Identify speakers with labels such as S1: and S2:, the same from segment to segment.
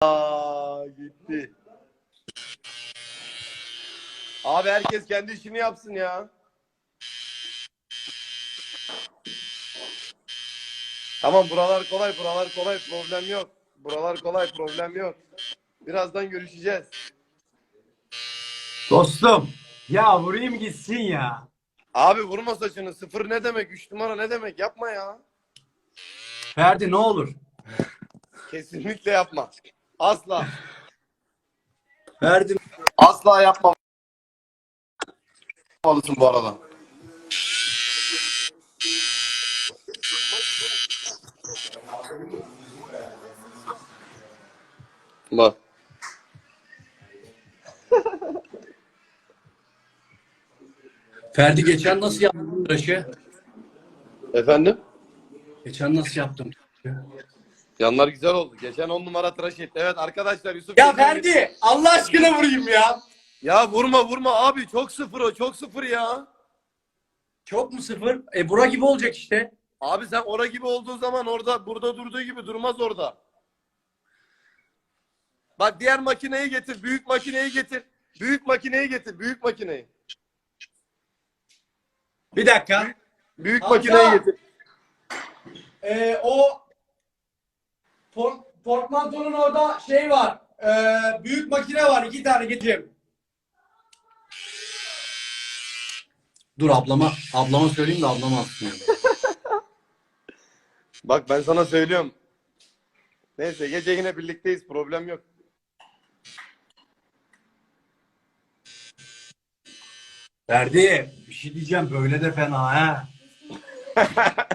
S1: Aa, gitti. Abi herkes kendi işini yapsın ya. Tamam buralar kolay, buralar kolay, problem yok. Buralar kolay, problem yok. Birazdan görüşeceğiz.
S2: Dostum. Ya vurayım gitsin ya.
S1: Abi vurma saçını. Sıfır ne demek? Üç numara ne demek? Yapma ya.
S2: Ferdi ne olur.
S1: Kesinlikle yapma. Asla.
S2: Ferdi
S1: Asla yapma. Yapmalısın bu arada. Bak.
S2: Ferdi geçen nasıl yaptın tıraşı?
S1: Efendim?
S2: Geçen nasıl yaptın?
S1: Yanlar güzel oldu. Geçen on numara tıraş etti. Evet arkadaşlar Yusuf.
S2: Ya Ferdi Allah aşkına vurayım ya.
S1: Ya vurma vurma abi. Çok sıfır o. Çok sıfır ya.
S2: Çok mu sıfır? E bura gibi olacak işte.
S1: Abi sen ora gibi olduğu zaman orada burada durduğu gibi durmaz orada. Bak diğer makineyi getir. Büyük makineyi getir. Büyük makineyi getir. Büyük makineyi.
S2: Bir dakika.
S1: Büyük
S2: Hamza!
S1: makineyi getir.
S2: Ee, o por- portmantonun orada şey var. Ee, büyük makine var. iki tane getireyim. Dur ablama ablama söyleyeyim de ablama.
S1: Bak ben sana söylüyorum. Neyse gece yine birlikteyiz. Problem yok.
S2: Ferdi bir şey diyeceğim böyle de fena ha.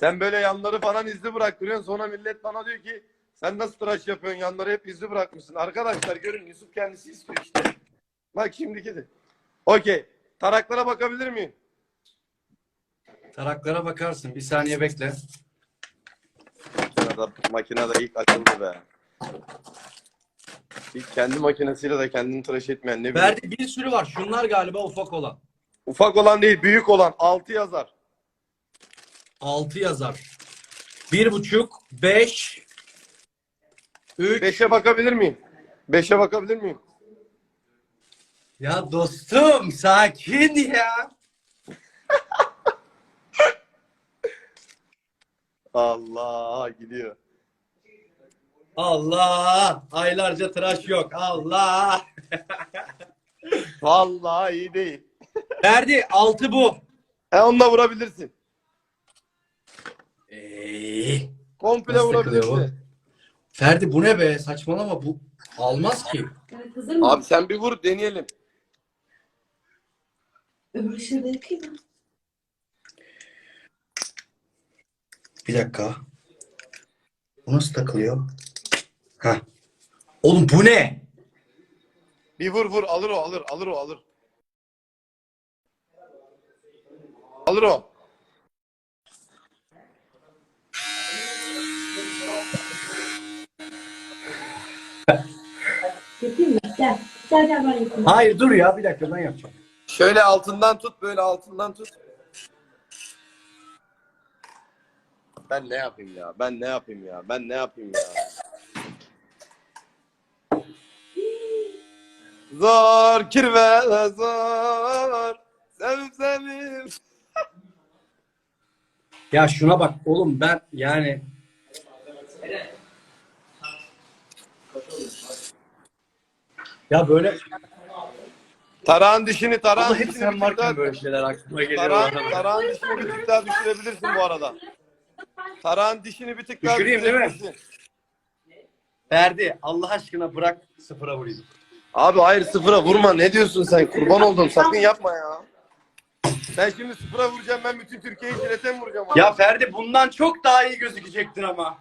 S1: Sen böyle yanları falan izli bıraktırıyorsun. Sonra millet bana diyor ki sen nasıl tıraş yapıyorsun? Yanları hep izli bırakmışsın. Arkadaşlar görün Yusuf kendisi istiyor işte. Bak şimdiki de. Okey. Taraklara bakabilir miyim?
S2: Taraklara bakarsın. Bir saniye bekle.
S1: Makinede, makinede ilk açıldı be. İlk kendi makinesiyle de kendini tıraş etmeyen ne bileyim.
S2: Ferdi bir sürü var. Şunlar galiba ufak olan.
S1: Ufak olan değil büyük olan. 6 yazar.
S2: 6 yazar. Bir buçuk, beş, üç.
S1: 5'e bakabilir miyim? 5'e bakabilir miyim?
S2: Ya dostum sakin ya.
S1: Allah gidiyor.
S2: Allah. Aylarca tıraş yok. Allah.
S1: Vallahi iyi değil.
S2: Ferdi altı bu.
S1: E onunla vurabilirsin.
S2: Eee.
S1: Komple
S2: Nasıl takılıyor
S1: vurabilirsin.
S2: Ferdi bu ne be? Saçmalama bu. Almaz ki.
S3: Hazır mı?
S1: Abi sen bir vur deneyelim.
S3: Öbür ışığı da yakayım mı?
S2: Bir dakika. Bu nasıl takılıyor? Ha. Oğlum bu ne?
S1: Bir vur vur alır o alır alır o alır. Alır o.
S3: Yapayım mı? Gel. Gel gel ben yapayım.
S2: Hayır dur ya bir dakika ben yapacağım.
S1: Şöyle altından tut böyle altından tut. Ben ne yapayım ya? Ben ne yapayım ya? Ben ne yapayım ya? Zor kirve zor. Sevim sevim.
S2: Ya şuna bak oğlum ben yani ya böyle
S1: Tarağın dişini tarağın
S2: hep
S1: dişini
S2: sen
S1: bir tık daha
S2: varken böyle şeyler aklıma geliyor.
S1: tarağın, tarağın dişini bir tık daha düşürebilirsin bu arada. Tarağın dişini bir tık daha
S2: Düşüreyim değil mi?
S1: düşürebilirsin.
S2: Ferdi Allah aşkına bırak sıfıra vurayım.
S1: Abi hayır sıfıra vurma. Ne diyorsun sen? Kurban oldum. Sakın yapma ya. Sen şimdi sıfıra vuracağım. Ben bütün Türkiye'yi jilete mi vuracağım?
S2: Ya Ferdi bundan çok daha iyi gözükecektir ama.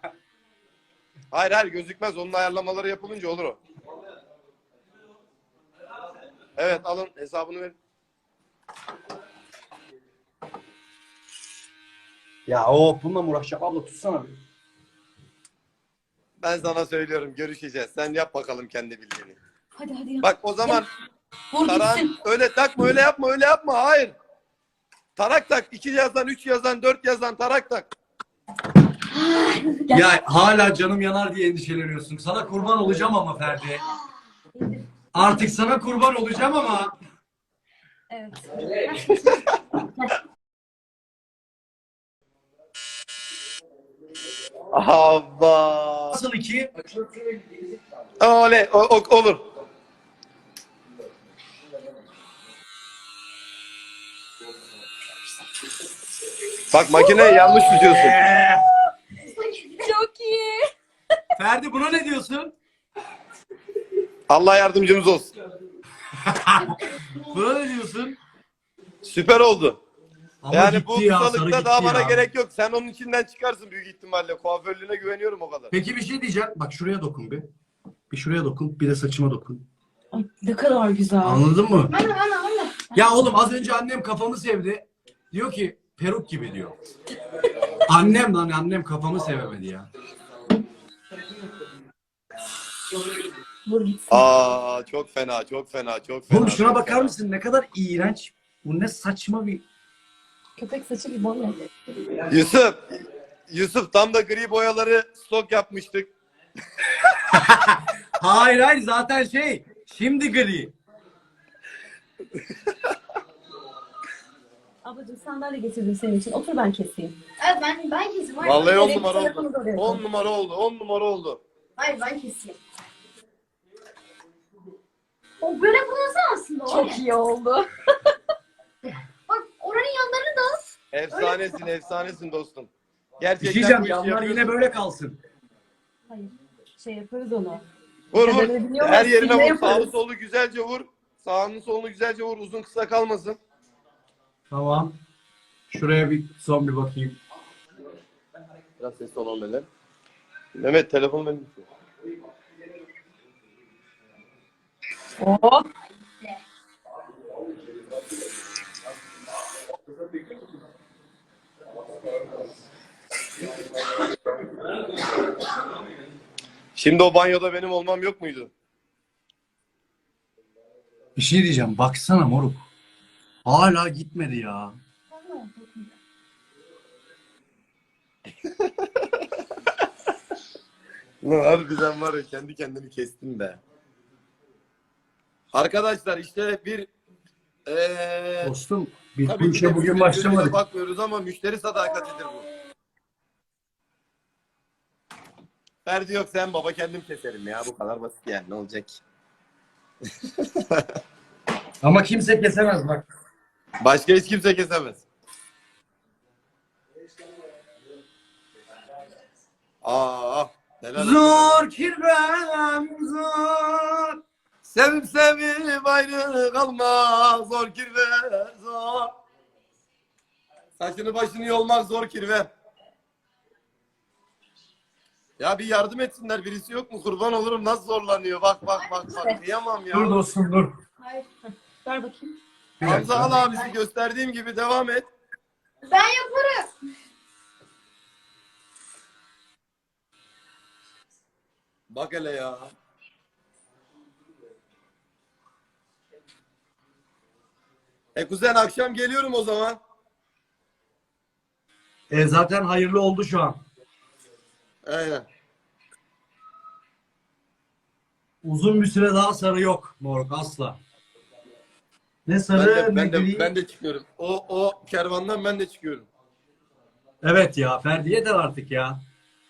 S1: Hayır hayır gözükmez. Onun ayarlamaları yapılınca olur o. Evet alın hesabını verin.
S2: Ya o bununla mı uğraşacağım? Abla tutsana bir.
S1: Ben sana söylüyorum görüşeceğiz. Sen yap bakalım kendi bildiğini.
S3: Hadi hadi yap.
S1: Bak o zaman
S3: Vur
S1: Taran
S3: gitsin.
S1: öyle takma öyle yapma öyle yapma hayır. Tarak tak. iki yazan, üç yazan, dört yazan tarak tak.
S2: Ya hala canım yanar diye endişeleniyorsun. Sana kurban olacağım ama Ferdi. Artık sana kurban olacağım ama.
S3: Evet.
S1: Hava.
S2: Nasıl iki?
S1: Oley, o, o- olur. Bak makineyi yanlış tutuyorsun.
S3: Çok iyi.
S2: Ferdi buna ne diyorsun?
S1: Allah yardımcımız olsun.
S2: Buna ne diyorsun?
S1: Süper oldu.
S2: Ama
S1: yani bu
S2: ya, gitti
S1: daha bana
S2: ya.
S1: gerek yok. Sen onun içinden çıkarsın büyük ihtimalle. Kuaförlüğüne güveniyorum o kadar.
S2: Peki bir şey diyeceğim. Bak şuraya dokun bir. Bir şuraya dokun. Bir de saçıma dokun.
S3: Ay, ne kadar güzel.
S2: Anladın mı?
S3: Ana ana ana.
S2: Ya oğlum az önce annem kafamı sevdi. Diyor ki peruk gibi diyor. Annem lan annem kafamı sevemedi ya.
S3: Vur gitsin.
S1: Aa çok fena, çok fena, çok fena.
S2: Oğlum şuna
S1: çok
S2: bakar
S1: fena.
S2: mısın? Ne kadar iğrenç. Bu ne saçma bir...
S3: Köpek saçı gibi olmuyor.
S1: Yusuf, Yusuf tam da gri boyaları stok yapmıştık.
S2: Hayır hayır zaten şey. Şimdi gri.
S3: Ablacığım sandalye getirdim senin için. Otur ben keseyim.
S4: Evet ben ben keseyim. Hayır,
S1: Vallahi on numara oldu. 10 numara oldu, 10 numara oldu.
S4: hayır ben keseyim. O böyle kullansa aslında.
S3: Çok iyi oldu.
S4: Bak oranın yanlarını da
S1: Efsanesin, efsanesin dostum.
S2: Bir
S1: Gerçekten
S2: şey diyeceğim.
S1: bu işi
S2: Yanlar
S1: yapıyorsun.
S2: yine böyle kalsın.
S3: Hayır. Şey yaparız onu.
S1: Vur vur. Her
S3: musun?
S1: yerine
S3: Ne
S1: vur.
S3: yaparız?
S1: Sağlı sollu güzelce vur. Sağını solunu güzelce vur. Uzun kısa kalmasın.
S2: Tamam. Şuraya bir son bir bakayım.
S1: Biraz sesli olan böyle. Mehmet telefonu benim.
S3: Oh.
S1: Şimdi o banyoda benim olmam yok muydu?
S2: Bir şey diyeceğim. Baksana moruk. Hala gitmedi ya.
S1: Lan harbiden var ya kendi kendini kestin be. Arkadaşlar işte bir eee
S2: Dostum biz
S1: tabii ki
S2: işe
S1: de
S2: bugün başlamadık.
S1: bakmıyoruz ama müşteri sadakatidir bu. Ferdi yok sen baba kendim keserim ya bu kadar basit yani ne olacak?
S2: Ama kimse kesemez bak.
S1: Başka hiç kimse kesemez. Aa, helal olsun.
S2: Zor kirvem zor.
S1: Sevip sevip ayrı kalmak zor kirve zor. Saçını başını yolmak zor kirve. Ya bir yardım etsinler birisi yok mu kurban olurum nasıl zorlanıyor bak bak bak bak kıyamam ya.
S2: Dur dostum dur.
S4: hayır.
S3: Ver bakayım.
S1: Hamza al abisi gösterdiğim gibi devam et.
S4: Ben yaparım.
S1: Bak hele ya. E kuzen akşam geliyorum o zaman.
S2: E, zaten hayırlı oldu şu an.
S1: Aynen.
S2: Uzun bir süre daha sarı yok moruk asla. Ne
S1: Ben
S2: sarı
S1: de,
S2: ne
S1: ben de,
S2: gri.
S1: ben de çıkıyorum. O, o kervandan ben de çıkıyorum.
S2: Evet ya Ferdi yeter artık ya.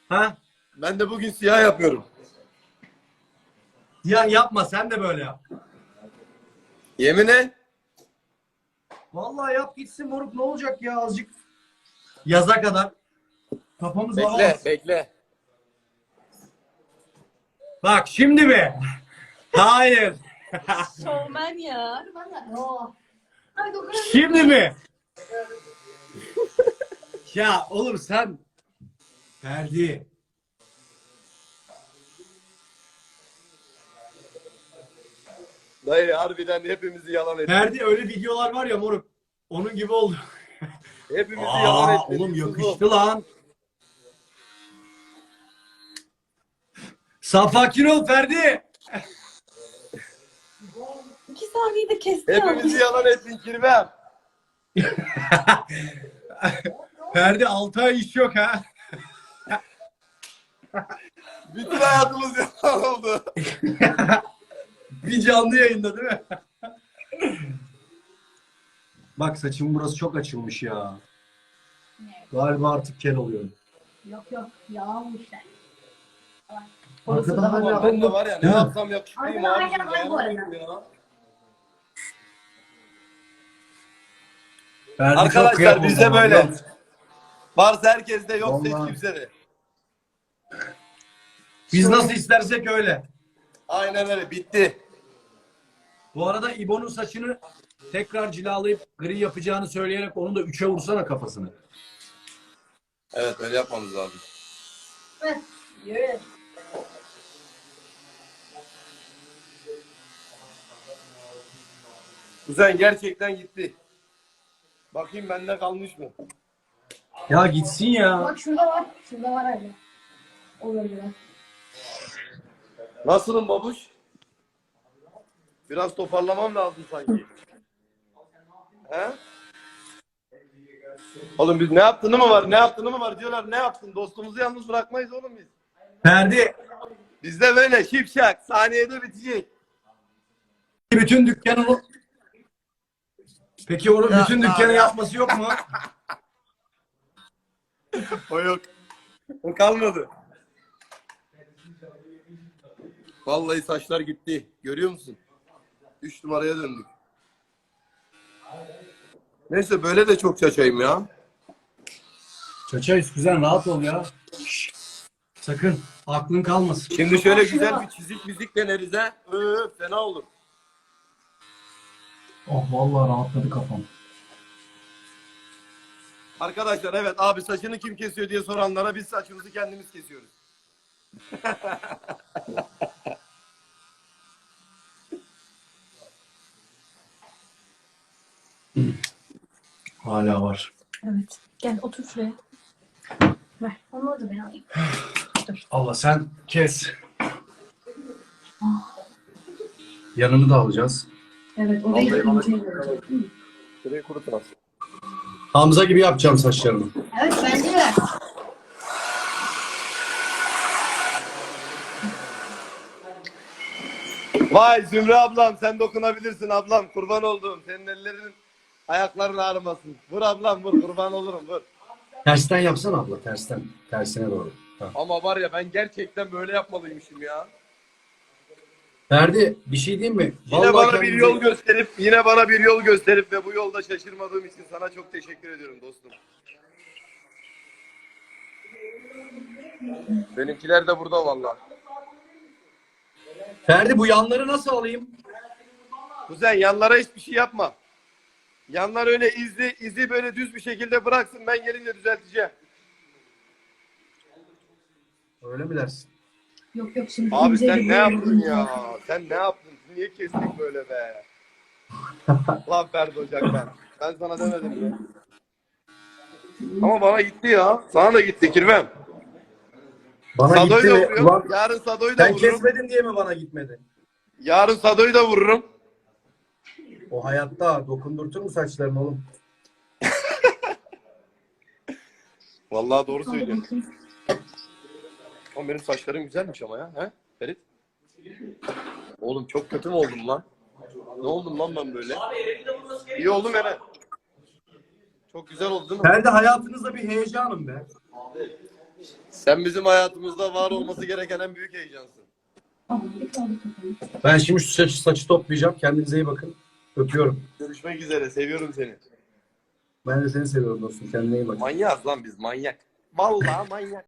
S2: Ha?
S1: Ben de bugün siyah yapıyorum.
S2: Ya yapma sen de böyle yap.
S1: Yemine
S2: Vallahi yap gitsin moruk ne olacak ya azıcık. Yaza kadar. Kafamız
S1: bekle,
S2: rahat.
S1: bekle.
S2: Bak şimdi mi? Hayır.
S3: Şovmen ya.
S2: Şimdi mi? ya oğlum sen Ferdi.
S1: Dayı harbiden hepimizi yalan etti.
S2: Ferdi öyle videolar var ya moruk. Onun gibi oldu.
S1: Hepimizi yalan
S2: Aa,
S1: etti.
S2: oğlum yakıştı lan. Sakin ol Ferdi.
S3: İki saniyede kesti.
S1: Hepimizi yalan ettin kirvem.
S2: Ferdi 6 ay iş yok ha.
S1: Bütün hayatımız yalan oldu.
S2: Bir canlı yayında değil mi? Bak saçımın burası çok açılmış ya. Galiba artık kel oluyorum.
S4: Yok yok yalanmışlar.
S3: Orası
S2: Arkadan
S3: da
S2: hala-.
S1: Ben de var ya ne yapsam yakışıklıyım
S4: Arkadan
S1: abi.
S4: hala var bu arada.
S1: Ya.
S2: Ferdi çok
S1: Arkadaşlar
S2: kıyamam
S1: bizde
S2: ama
S1: böyle.
S2: yok.
S1: Varsa herkeste yoksa hiç
S2: Vallahi.
S1: kimsede.
S2: Biz nasıl istersek öyle.
S1: Aynen öyle bitti.
S2: Bu arada İbo'nun saçını tekrar cilalayıp gri yapacağını söyleyerek onu da üçe vursana kafasını.
S1: Evet öyle yapmamız lazım.
S4: Yürü.
S1: Kuzen gerçekten gitti. Bakayım bende kalmış mı?
S2: Ya gitsin ya.
S4: Bak şurada var. Şurada var hala. Olabilir.
S1: Nasılım babuş? Biraz toparlamam lazım sanki. He? Oğlum biz ne yaptığını mı var? Ne yaptığını mı var diyorlar. Ne yaptın? Dostumuzu yalnız bırakmayız oğlum biz.
S2: Ferdi
S1: Bizde böyle şipşak. Saniyede bitecek.
S2: bütün dükkanı Peki onun
S1: Ya,
S2: bütün dükkanı
S1: ya.
S2: yapması yok mu?
S1: O yok. O kalmadı. Vallahi saçlar gitti. Görüyor musun? Üç numaraya döndük. Neyse böyle de çok çaçayım ya.
S2: Çaçayız kuzen rahat ol ya. Sakın aklın kalmasın.
S1: Şimdi şöyle güzel bir çizik müzik deneriz ha. Öö, fena olur.
S2: Oh vallahi rahatladı kafam.
S1: Arkadaşlar evet abi saçını kim kesiyor diye soranlara biz saçımızı kendimiz kesiyoruz.
S2: Var.
S3: Evet. Gel otur şuraya.
S4: Onu da ben alayım.
S2: Allah sen kes. Yanını da alacağız.
S3: Evet orayı da
S1: Vallahi
S3: ince.
S1: Şurayı kurutun aslında.
S2: Hamza gibi yapacağım saçlarını.
S4: Evet bence de.
S1: Vay Zümre ablam sen dokunabilirsin ablam kurban olduğum senin ellerinin ayakların ağrımasın. Vur ablam vur kurban olurum vur.
S2: Tersten yapsana abla tersten. Tersine doğru. Ha.
S1: Ama var ya ben gerçekten böyle yapmalıymışım ya.
S2: Ferdi bir şey diyeyim mi?
S1: Yine
S2: Vallahi
S1: bana bir
S2: kendimize-
S1: yol gösterip yine bana bir yol gösterip ve bu yolda şaşırmadığım için sana çok teşekkür ediyorum dostum. Benimkiler de burada vallahi.
S2: Ferdi bu yanları nasıl alayım?
S1: Kuzen yanlara hiçbir şey yapma. Yanlar öyle izi izi böyle düz bir şekilde bıraksın ben gelince düzelteceğim.
S2: Öyle mi dersin?
S3: Yok yok şimdi
S1: Abi
S3: ince
S1: sen ne yaptın ya? Sen ne yaptın? Niye kestik böyle be? Lan Ferdi Ocak'tan. Ben sana demedim mi? Ama bana gitti ya. Sana da gitti Kirvem.
S2: Bana
S1: Sado'yu
S2: gitti
S1: da
S2: ve
S1: vuruyorum.
S2: ulan
S1: Yarın Sado'yu da
S2: sen
S1: vururum.
S2: kesmedin diye mi bana gitmedi?
S1: Yarın Sado'yu da vururum.
S2: O hayatta dokundurtur mu saçlarını oğlum?
S1: Vallahi doğru söylüyorsun. Ama benim saçlarım güzelmiş ama ya. He? Ferit? Oğlum çok kötü mü oldum lan? Ne oldum lan ben böyle? İyi oldum Eren. Çok güzel oldu değil mi?
S2: Ferdi hayatınızda bir heyecanım be.
S1: Sen bizim hayatımızda var olması gereken en büyük heyecansın.
S2: Ben şimdi şu saçı, saçı toplayacağım. Kendinize iyi bakın. Öpüyorum.
S1: Görüşmek üzere. Seviyorum seni.
S2: Ben de seni seviyorum dostum. Kendine iyi bak.
S1: Manyağız lan biz manyak. Vallahi manyak.